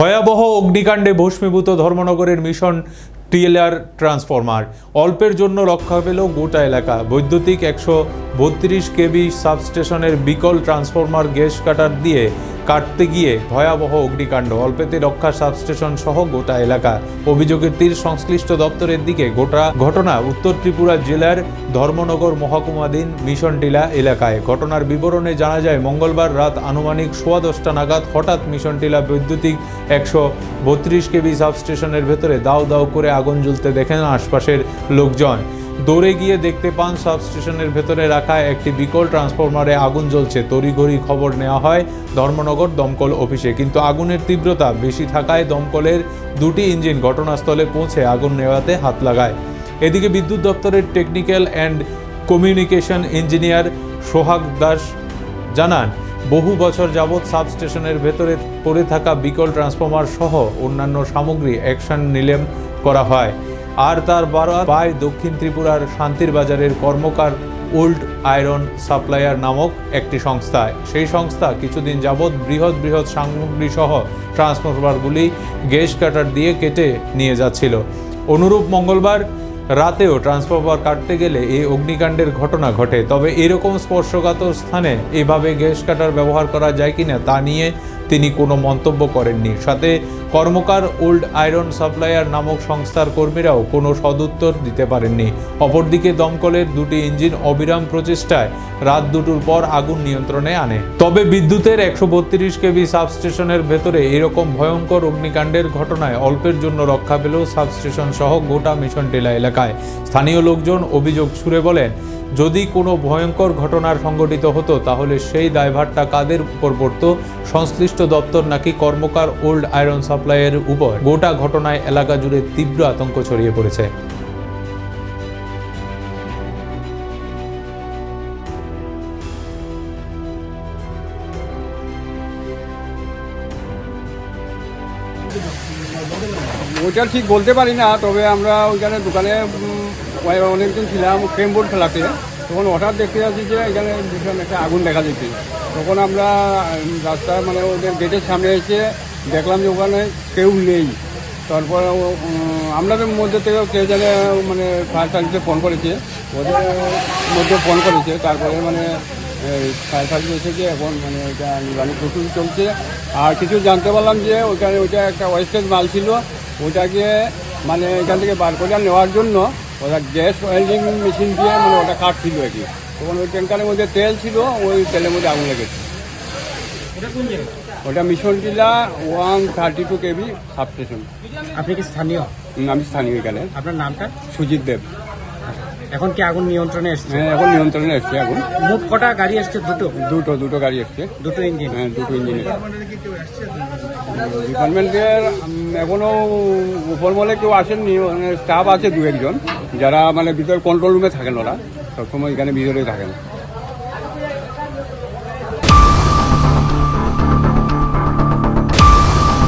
ভয়াবহ অগ্নিকাণ্ডে ভস্মীভূত ধর্মনগরের মিশন টিএলআর ট্রান্সফরমার। অল্পের জন্য রক্ষা পেল গোটা এলাকা। বৈদ্যুতিক একশো বত্রিশ কেবি সাবস্টেশনের বিকল ট্রান্সফরমার গ্যাস কাটার দিয়ে কাটতে গিয়ে ভয়াবহ অগ্নিকাণ্ড। অল্পেতে রক্ষা সাবস্টেশন সহ গোটা এলাকা। অভিযোগের তীর সংশ্লিষ্ট দপ্তরের দিকে গোটা ঘটনা উত্তর ত্রিপুরা জেলার ধর্মনগর মহকুমাধীন মিশন টিলা এলাকায়। ঘটনার বিবরণে জানা যায়, মঙ্গলবার রাত আনুমানিক সোয়া দশটা নাগাদ হঠাৎ মিশন টিলা বৈদ্যুতিক একশো বত্রিশ কেবি সাবস্টেশনের ভেতরে দাও দাও করে আগুন জ্বলতে দেখেন আশপাশের লোকজন। দৌড়ে গিয়ে দেখতে পান সাবস্টেশনের ভেতরে রাখা একটি বিকল ট্রান্সফরমারে আগুন জ্বলছে। তড়িঘড়ি খবর নেওয়া হয় ধর্মনগর দমকল অফিসে। কিন্তু আগুনের তীব্রতা বেশি থাকায় দমকলের দুটি ইঞ্জিন ঘটনাস্থলে পৌঁছে আগুন নেওয়াতে হাত লাগায়। এদিকে বিদ্যুৎ দপ্তরের technical and communication engineer Sohag Das জানান, বহু বছর যাবৎ সাবস্টেশনের ভেতরে পড়ে থাকা বিকল ট্রান্সফরমার সহ অন্যান্য সামগ্রী অ্যাকশন নিলেম করা হয়। আর তার বারা পায় দক্ষিণ ত্রিপুরার শান্তির বাজারের কর্মকার ওল্ড আয়রন সাপ্লায়ার নামক একটি সংস্থায় সেই সংস্থা কিছুদিন যাবৎ বৃহৎ বৃহৎ সামগ্রী সহ ট্রান্সফরমারগুলি গ্যাস কাটার দিয়ে কেটে নিয়ে যাচ্ছিল। অনুরূপ মঙ্গলবার রাতেও ট্রান্সফরমার কাটতে গেলে এই অগ্নিকাণ্ডের ঘটনা ঘটে। তবে এরকম স্পর্শকাতর স্থানে এভাবে গ্যাস কাটার ব্যবহার করা যায় কিনা তা নিয়ে তিনি কোনো মন্তব্য করেননি। সাথে কর্মকার ওল্ড আয়রন সাপ্লায়ার নামক সংস্থার কর্মীরাও কোনো সদুত্তর দিতে পারেননি। অপরদিকে দমকলের দুটি ইঞ্জিন অবিরাম প্রচেষ্টায় রাত দুটোর পর আগুন নিয়ন্ত্রণে আনে। তবে বিদ্যুতের একশো বত্রিশ কেবি সাবস্টেশনের ভেতরে এরকম ভয়ঙ্কর অগ্নিকাণ্ডের ঘটনায় অল্পের জন্য রক্ষা পেল সাবস্টেশন সহ গোটা মিশন টেলা এলাকায়। স্থানীয় লোকজন অভিযোগ ছুড়ে বলেন যদি কোনো ভয়ঙ্কর ঘটনার সংঘটিত হতো, তাহলে সেই দায়ভারটা কাদের উপর পড়ত? সংশ্লিষ্ট দপ্তর নাকি কর্মকার ওল্ড আয়রন সাপ্লাইয়ের উপর? গোটা ঘটনায় এলাকা জুড়ে তীব্র আতঙ্ক ছড়িয়ে পড়েছে। ওইটা ঠিক বলতে পারি না, তবে আমরা ওইখানে দোকানে অনেকদিন ছিলাম ক্রেম বোর্ড খেলাতে। তখন হঠাৎ দেখতে যাচ্ছি যে এখানে ভীষণ একটা আগুন দেখা যাচ্ছে তখন আমরা রাস্তায় মানে ওদের গেটের সামনে এসে দেখলাম যে ওখানে কেউ নেই। তারপর আমাদের মধ্যে থেকেও কে জানে মানে ফায়ার সার্ভিসে ফোন করেছে। ওদের মধ্যে ফোন করেছে। তারপরে মানে ফায়ার সার্ভিস এসেছে এখন মানে এটা নিবারণ প্রস্তুতি চলছে। আর কিছু জানতে পারলাম যে ওইখানে ওইটা একটা ওয়েস্টেজ মাল ছিল। ওটাকে মানে এখান থেকে বার করে নেওয়ার জন্য ওটা গ্যাস ওয়েল্ডিং মেশিন দিয়ে মানে ওটা কাটছিল আর কি। তখন ওই ট্যাঙ্কারের মধ্যে তেল ছিল ওই তেলের মধ্যে আগুন লেগেছে। ওটা Mission Tila one thirty two KB substation. আপনি কি স্থানীয়? আমি স্থানীয় এখানে। আপনার নামটা? সুজিত দেব। এখন কি আগুন নিয়ন্ত্রণে এসছে? হ্যাঁ এখন নিয়ন্ত্রণে এসছে এখন মোট কটা গাড়ি এসছে? দুটো? দুটো দুটো গাড়ি এসছে। দুটো ইঞ্জিন। হ্যাঁ দুটো ইঞ্জিনের ডিপার্টমেন্টের এখনও এখনও উপর কেউ আসেননি মানে স্টাফ আছে দু একজন। যারা মানে ভিতরে কন্ট্রোল রুমে থাকেন ওরা, সবসময় এখানে ভিতরে থাকেন।